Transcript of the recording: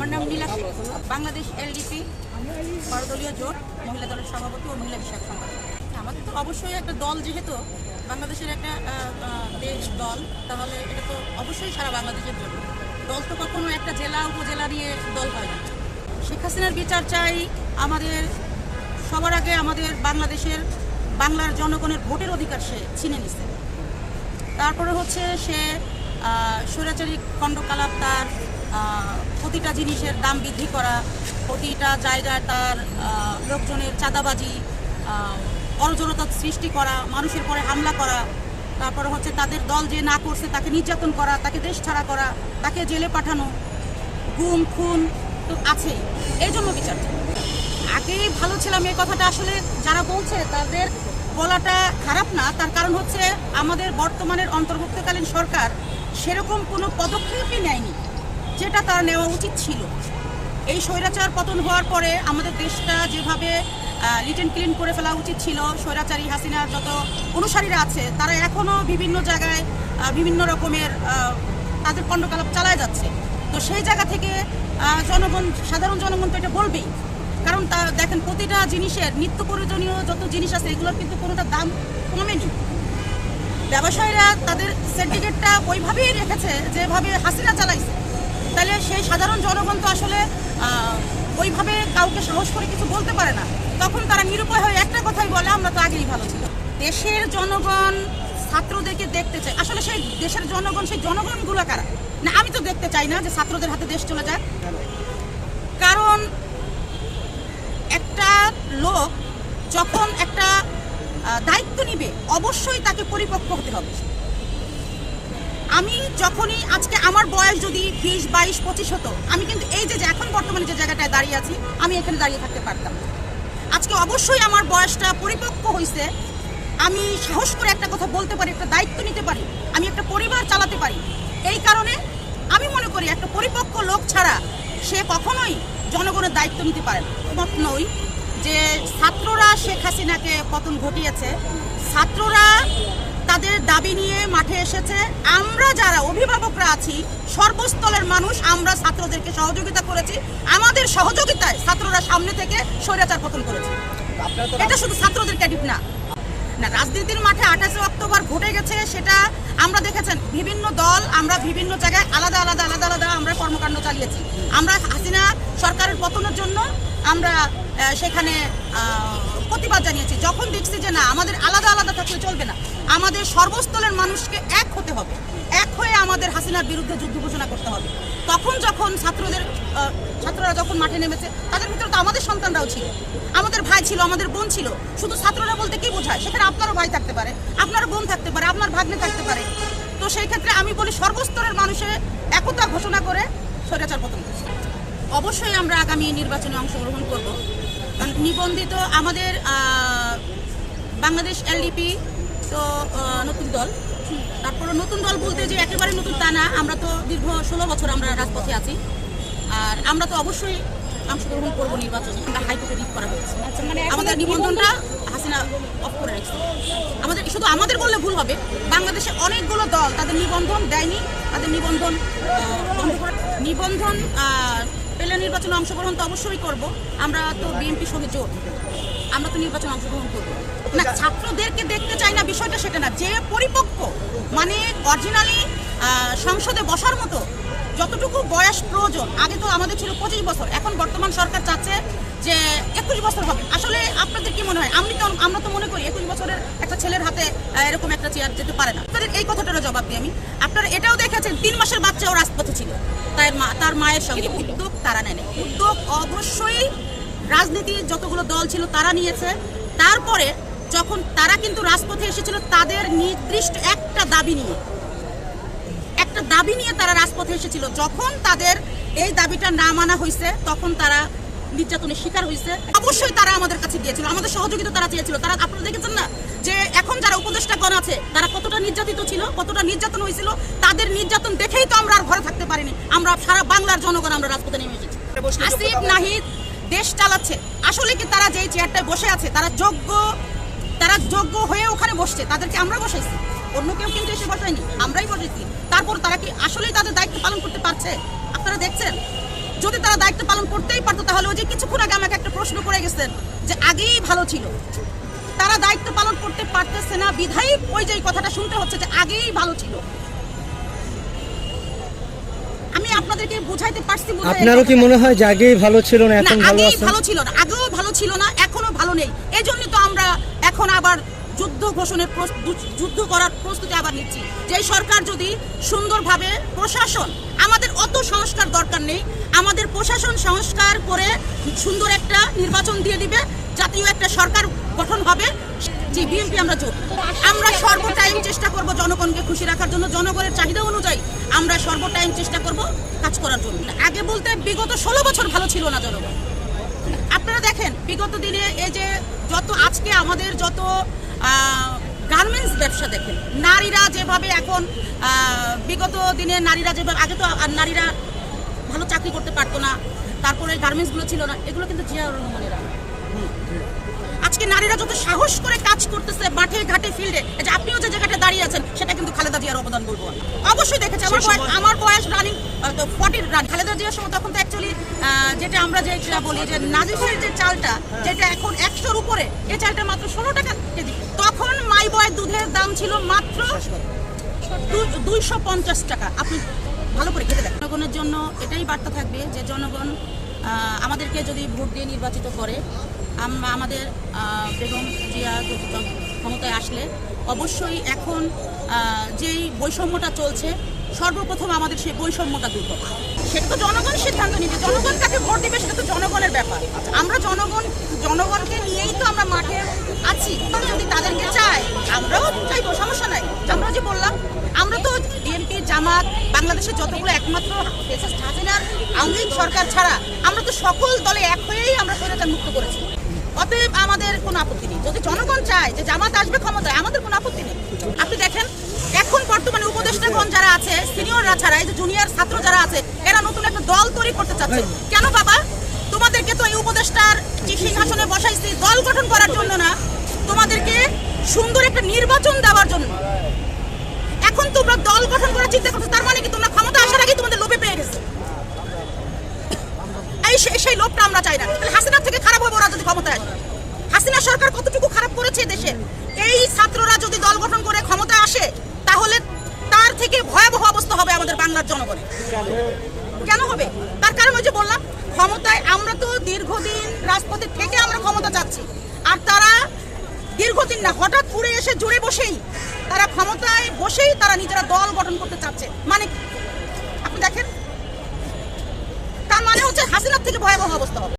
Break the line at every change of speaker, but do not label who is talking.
আমার নাম নীলা শেখ বাংলাদেশ এলডিপি সর্বদলীয় জোট, মহিলা দলের সভাপতি ও মহিলা বিষয়ক সম্পাদক। আমাদের তো অবশ্যই একটা দল যেহেতু, বাংলাদেশের একটা দেশ, দল, তাহলে এটা তো অবশ্যই সারা বাংলাদেশের জন্য। দল তো কখনো একটা জেলা, উপজেলা নিয়ে দল হয় না। শেখ হাসিনার বিচার চাই আমাদের, সবার আগে আমাদের বাংলাদেশের, বাংলার জনগণের ভোটের অধিকার সে ছিনে নিছে। তারপরে হচ্ছে সে স্বৈরাচারী খণ্ডকালাপ তার প্রতিটা জিনিসের দাম বৃদ্ধি করা প্রতিটা জায়গায় তার লোকজনের চাঁদাবাজি আহ, সৃষ্টি করা মানুষের পরে হামলা করা তারপরে হচ্ছে তাদের দল যে না করছে তাকে নির্যাতন করা তাকে দেশ ছাড়া করা তাকে জেলে পাঠানো গুম খুন তো আছেই এই জন্য বিচার। আগেই ভালো ছিলাম এই কথাটা আসলে যারা বলছে তাদের বলাটা খারাপ না তার কারণ হচ্ছে আমাদের বর্তমানের অন্তর্ভুক্তকালীন সরকার সেরকম কোনো পদক্ষেপই নেয়নি যেটা তারা নেওয়া উচিত ছিল। এই স্বৈরাচার পতন হওয়ার পরে আমাদের দেশটা যেভাবে লিটেন ক্লিন করে ফেলা উচিত ছিল, স্বৈরাচারী হাসিনার যত অনুসারীরা আছে, তারা এখনও বিভিন্ন জায়গায় বিভিন্ন রকমের তাদের খণ্ডকালাপ চালায় যাচ্ছে। তো সেই জায়গা থেকে জনগণ, সাধারণ জনগণ তো এটা বলবেই। কারণ তা, দেখেন, প্রতিটা জিনিসের, নিত্য প্রয়োজনীয় যত জিনিস আছে, এগুলোর কিন্তু কোনোটা দাম কমেনি। ব্যবসায়ীরা তাদের সার্টিফিকেটটা ওইভাবেই রেখেছে, যেভাবে হাসিনা চালাইছে। তাহলে সেই সাধারণ জনগণ তো আসলে ওইভাবে কাউকে সাহস করে কিছু বলতে পারে না। তখন তারা নিরুপায় হয়ে একটা কথাই বলে, আমরা তো আগেই ভালো ছিল দেশের জনগণ ছাত্রদেরকে দেখতে চায়। আসলে সেই দেশের জনগণ, সেই জনগণগুলো কারা? না, আমি তো দেখতে চাই না যে ছাত্রদের হাতে দেশ চলে যায়। কারণ একটা লোক যখন একটা দায়িত্ব নিবে, অবশ্যই তাকে পরিপক্ক হতে হবে। আমি যখনই, আজকে আমার বয়স যদি বিশ, বাইশ, পঁচিশ হতো, আমি কিন্তু এই যে এখন বর্তমানে যে জায়গাটায় দাঁড়িয়ে আছি, আমি এখানে দাঁড়িয়ে থাকতে পারতাম। আজকে অবশ্যই আমার বয়সটা পরিপক্ক হয়েছে আমি সাহস করে একটা কথা বলতে পারি, একটা দায়িত্ব নিতে পারি, আমি একটা পরিবার চালাতে পারি। এই কারণে আমি মনে করি, একটা পরিপক্ক লোক ছাড়া সে কখনোই জনগণের দায়িত্ব নিতে পারে মত নই যে ছাত্ররা শেখ হাসিনাকে পতন ঘটিয়েছে, ছাত্ররা তাদের দাবি নিয়ে মাঠে এসেছে। আমরা যারা অভিভাবকরা আছি সর্বস্তলের মানুষ আমরা ছাত্রদেরকে সহযোগিতা করেছি। আমাদের সহযোগিতায় ছাত্ররা সামনে থেকে স্বৈরাচার পতন করেছে। এটা শুধু ছাত্রদের ক্রেডিট না। না রাজনীতির মাঠে আঠাশে অক্টোবর ঘটে গেছে সেটা আমরা দেখেছেন। বিভিন্ন দল আমরা বিভিন্ন জায়গায় আলাদা আলাদা আলাদা আলাদা আমরা কর্মকাণ্ড চালিয়েছি। আমরা হাসিনা সরকারের পতনের জন্য আমরা সেখানে প্রতিবাদ জানিয়েছি। যখন দেখছি যে না, আমাদের আলাদা আলাদা থাকলে চলবে না, আমাদের সর্বস্তলের মানুষকে এক হতে হবে। এক হয়ে আমাদের হাসিনার বিরুদ্ধে যুদ্ধ ঘোষণা করতে হবে। তখন যখন ছাত্রদের ছাত্ররা যখন মাঠে নেমেছে, তাদের ভিতরে তো আমাদের সন্তানরাও ছিল। আমাদের ভাই ছিল, আমাদের বোন ছিল। শুধু ছাত্ররা বলতে কি বোঝায়? সেখানে আপনারও ভাই থাকতে পারে আপনার বোন থাকতে পারে, আপনার ভাগ্নে থাকতে পারে। তো সেই ক্ষেত্রে আমি বলি, সর্বস্তরের মানুষের একতা ঘোষণা করে স্বৈরাচার পতন। অবশ্যই আমরা আগামী নির্বাচনে অংশগ্রহণ করব। নিবন্ধিত আমাদের বাংলাদেশ এলডিপি তো নতুন দল। তারপরে নতুন দল বলতে যে একেবারে নতুন তা না আমরা তো দীর্ঘ ষোলো বছর আমরা রাজপথে আছি। আর আমরা তো অবশ্যই অংশগ্রহণ করব নির্বাচনে আমরা হাইকোর্টে রিট করা হয়েছে।
আচ্ছা মানে
আমাদের নিবন্ধনটা হাসিনা অফ করে রেখেছে। আমাদের শুধু আমাদের বললে ভুল হবে বাংলাদেশে অনেকগুলো দল তাদের নিবন্ধন দেয়নি তাদের নিবন্ধন নিবন্ধন পেলে নির্বাচনে অংশগ্রহণ তো অবশ্যই করব। আমরা তো বিএনপি সঙ্গে জোট। আমরা তো নির্বাচনে অংশগ্রহণ করব। না, ছাত্রদেরকে দেখতে চাই না, বিষয়টা সেটা না। যে পরিপক্ক মানে অরিজিনালি সংসদে বসার মতো যতটুকু বয়স প্রয়োজন, আগে তো আমাদের ছিল পঁচিশ বছর, এখন বর্তমান সরকার চাচ্ছে যে একুশ বছর হবে। আসলে আপনাদের কি মনে হয়? আমি তো, আমরা তো মনে করি একুশ বছরের একটা ছেলের হাতে এরকম একটা চেয়ার যেতে পারে না। আপনাদের এই কথাটারও জবাব দিই আমি। আপনারা এটাও দেখেছেন, তিন মাসের বাচ্চাও রাজপথে ছিল। তার মা, তার মায়ের সঙ্গে উদ্যোগ তারা নেয় উদ্যোগ অবশ্যই রাজনীতি যতগুলো দল ছিল তারা নিয়েছে। তারপরে যখন তারা কিন্তু রাজপথে এসেছিল, তাদের নির্দিষ্ট একটা দাবি নিয়ে একটা দাবি নিয়ে তারা রাজপথে এসেছিল। যখন তাদের এই দাবিটা না মানা হয়েছে তখন তারা নির্যাতনের শিকার হয়েছে। অবশ্যই তারা আমাদের কাছে গিয়েছিল। আমাদের সহযোগিতা তারা চেয়েছিল। তারা আপনারা দেখেছেন না যে এখন যারা উপদেষ্টাগণ আছে তারা কতটা নির্যাতিত ছিল কতটা নির্যাতন হয়েছিল। তাদের নির্যাতন দেখেই তো আমরা আর ঘরে থাকতে পারিনি। আমরা সারা বাংলার জনগণ আমরা রাজপথে নেমে এসেছি। আসিফ নাহিদ দেশ চালাচ্ছে। আসলে কি তারা যেই চেয়ারটায় বসে আছে তারা যোগ্য তারা যোগ্য হয়ে ওখানে বসছে। তাদেরকে আমরা বসাইছি। অন্য কেউ কিন্তু এসে বসায়নি আমরাই বসেছি। তারপর তারা কি আসলেই তাদের দায়িত্ব পালন করতে পারছে? আপনারা দেখছেন? যদি তারা দায়িত্ব পালন করতেই পারতো তাহলে ওই যে কিছুক্ষণ আগে আমাকে একটা প্রশ্ন করে গেছেন যে আগেই ভালো ছিল। তারা দায়িত্ব পালন করতে পারতেছে না বিধায়ী ওই যে কথাটা শুনতে হচ্ছে যে আগেই ভালো ছিল। আমি আপনাদেরকে বুঝাইতে পারছি
আপনারও কি মনে হয় যে আগেই ভালো ছিল না এখন ভালো আছেন
ভালো ছিল না আগেও ভালো ছিল না এখনও ভালো নেই। এই জন্য তো আমরা এখন আবার যুদ্ধ ঘোষণের যুদ্ধ করার প্রস্তুতি আবার নিচ্ছি। যে সরকার যদি সুন্দরভাবে প্রশাসন, আমাদের অত সংস্কার দরকার নেই, আমাদের প্রশাসন সংস্কার করে সুন্দর একটা নির্বাচন দিয়ে দিবে, জাতীয় একটা সরকার গঠন হবে জি বিএনপি আমরা যোগ আমরা সর্ব টাইম চেষ্টা করব জনগণকে খুশি রাখার জন্য। জনগণের চাহিদা অনুযায়ী আমরা সর্ব টাইম চেষ্টা করব কাজ করার জন্য। আগে বলতে বিগত ষোলো বছর ভালো ছিল না জনগণ। আপনারা দেখেন, বিগত দিনে এই যে যত আজকে আমাদের যত গার্মেন্টস ব্যবসা দেখেন নারীরা যেভাবে এখন বিগত দিনে নারীরা যেভাবে, আগে তো নারীরা ভালো চাকরি করতে পারতো না, তারপরে গার্মেন্টসগুলো ছিল না, এগুলো কিন্তু জিয়া রহমানের। আজকে নারীরা যত সাহস করে কাজ করতেছে মাঠে ঘাটে ফিল্ডে যে আপনিও যে জায়গাটা দাঁড়িয়ে আছেন সেটা কিন্তু খালেদা জিয়ার অবদান বলব অবশ্যই দেখেছি আমার বয়স আমার বয়স রানিং ফর্টির রান খালেদা জিয়ার সময় তখন তো অ্যাকচুয়ালি যেটা আমরা যেটা বলি যে নাজিসের যে চালটা যেটা এখন একশোর উপরে এই চালটা মাত্র ষোলো টাকা কেজি। তখন মাই বয় দুধের দাম ছিল মাত্র দুইশো পঞ্চাশ টাকা। আপনি ভালো করে খেতে দেন জনগণের জন্য এটাই বার্তা থাকবে যে জনগণ আমাদেরকে যদি ভোট দিয়ে নির্বাচিত করে আমাদের বেগম জিয়া ক্ষমতায় আসলে অবশ্যই এখন যেই বৈষম্যটা চলছে, সর্বপ্রথম আমাদের সেই বৈষম্যটা দূর হবে সেটা তো জনগণ সিদ্ধান্ত নিবে। জনগণ কাকে ভোট দিবে সেটা তো জনগণের ব্যাপার। আমরা জনগণ, জনগণকে নিয়েই তো আমরা মাঠে আছি। যদি তাদেরকে চাই, আমরাও চাইব, সমস্যা নাই। আমরা যে বললাম জামাত, বাংলাদেশের যতগুলো একমাত্র হাসিনার আওয়ামী লীগ সরকার ছাড়া, আমরা তো সকল দলে এক হয়েই আমরা স্বৈরাচার মুক্ত করেছি। অতএব আমাদের কোনো আপত্তি নেই। যদি জনগণ চায় যে জামাত আসবে ক্ষমতায়, আমাদের কোনো আপত্তি নেই। আপনি দেখেন, এখন বর্তমানে উপদেষ্টাগণ যারা আছে, সিনিয়ররা ছাড়া এই যে জুনিয়র ছাত্র যারা আছে, এরা নতুন একটা দল তৈরি করতে চাচ্ছে। কেন বাবা? তোমাদেরকে তো এই উপদেষ্টার সিংহাসনে বসাইছি, দল গঠন করার জন্য না। তোমাদেরকে সুন্দর একটা নির্বাচন দেওয়ার জন্য। এখন তোমরা দল গঠন করার চিন্তা করছ, তার মানে কি তোমরা ক্ষমতা আসার আগে তোমাদের লোভে পেয়ে গেছে? এই সেই- লোভটা আমরা চাই না। হাসিনার থেকে খারাপ হবে ওরা যদি ক্ষমতায় আসে। হাসিনা সরকার কতটুকু খারাপ করেছে দেশের এই ছাত্ররা যদি দল গঠন করে ক্ষমতায় আসে, তাহলে তার থেকে ভয়াবহ অবস্থা হবে আমাদের বাংলার জনগণের। কেন হবে? তার কারণ ওই যে বললাম, ক্ষমতায় আমরা তো দীর্ঘদিন রাজপথে থেকে আমরা ক্ষমতা চাচ্ছি। আর তারা দীর্ঘদিন না, হঠাৎ উড়ে এসে জুড়ে বসেই তারা ক্ষমতায় বসেই তারা নিজেরা দল গঠন করতে চাচ্ছে। মানে আপনি দেখেন? তার মানে হচ্ছে হাসিনার থেকে ভয়াবহ অবস্থা হবে।